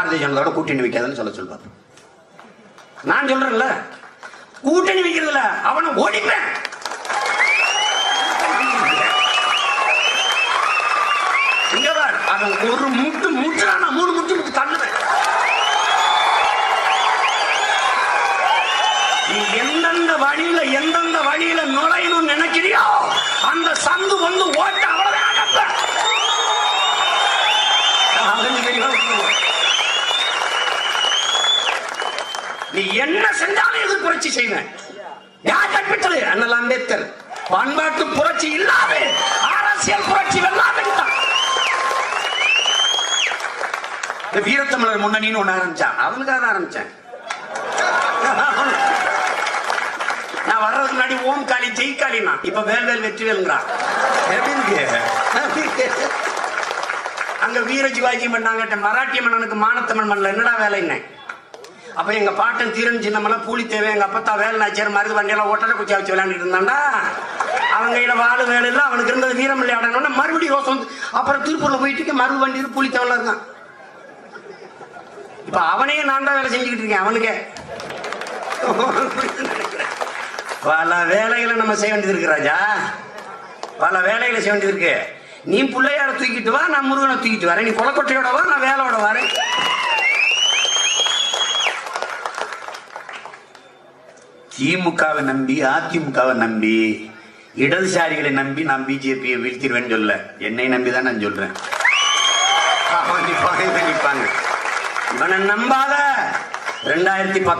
பாரதிய ஜனதாவோட கூட்டணி வைக்காதுன்னு சொல்ல சொல்வார் நான் சொல்றேன்ல கூட்டணி வைக்கிறதுல அவனை ஓடிப்பேன் அவன் ஒரு முட்டு முட்டுறான் நான் மூணு முட்டு முட்டு தள்ளுவேன் நீ எந்தெந்த வழியில எந்தெந்த வழியில நுழையணும்னு நினைக்கிறியோ அந்த சந்து வந்து ஓட்ட அவ்வளவுதான் அடப்பேன். தெரியும். என்ன செஞ்சாலும் எதிர் புரட்சி செய்வேன்? யார் கற்பித்தது? அண்ணல் அம்பேத்கர். பண்பாட்டு புரட்சி இல்லாத. அரசியல் புரட்சி வெல்லாவிட்டான் இந்த வீரத்தமிழர் முன்னணின்னு ஒண்ணு ஆரம்பிச்சான். அவனுக்காக ஆரம்பிச்சேன். நான் வர்றதுக்கு முன்னாடி ஓம் காளி ஜெய் காளினா இப்ப வேல்வேல் வெற்றிவேலுங்கிறான். அங்க வீர சிவாஜி பண்ணாங்க மராட்டிய மன்னனுக்கு மானத்தமிழ் மன்னல என்னடா வேலைன்னு அப்ப எங்க பாட்டன் தீரன் சின்னமெல்லாம் பூலி தேவை எங்க அப்பத்தா வேலை நாச்சியார் மருது வண்டியெல்லாம் ஒட்டலை குச்சி வச்சு விளையாண்டுட்டு இருந்தாண்டா அவன் கையில வாழு வேலை இல்லை அவனுக்கு இருந்தது வீரம் விளையாடணும்னா மறுபடியும் ரோசம் வந்து அப்புறம் திருப்பூர்ல போயிட்டு மருந்து மருது வண்டி பூலி தேவையில இருக்கான் இப்ப அவனையே நான் தான் வேலை செஞ்சுக்கிட்டு இருக்கேன் அவனுக்கே. பல வேலைகளை நம்ம செய்ய வேண்டியது இருக்கு ராஜா. பல வேலைகளை செய்ய வேண்டியது இருக்கு. நீ பிள்ளையார தூக்கிட்டு வா நான் முருகனை தூக்கிட்டு வரேன். நீ கொலக்கொட்டையோட வா நான் வேலையோட வரேன். திமுகவை நம்பி அதிமுகவை நம்பி இடதுசாரிகளை நம்பி நான் பிஜேபியை வீழ்த்திடுவேன்னு சொல்ல. என்னை நம்பி தான் நான் சொல்றேன். அவன் இவனை நம்பாத. ரெண்டாயிரத்தி பத்து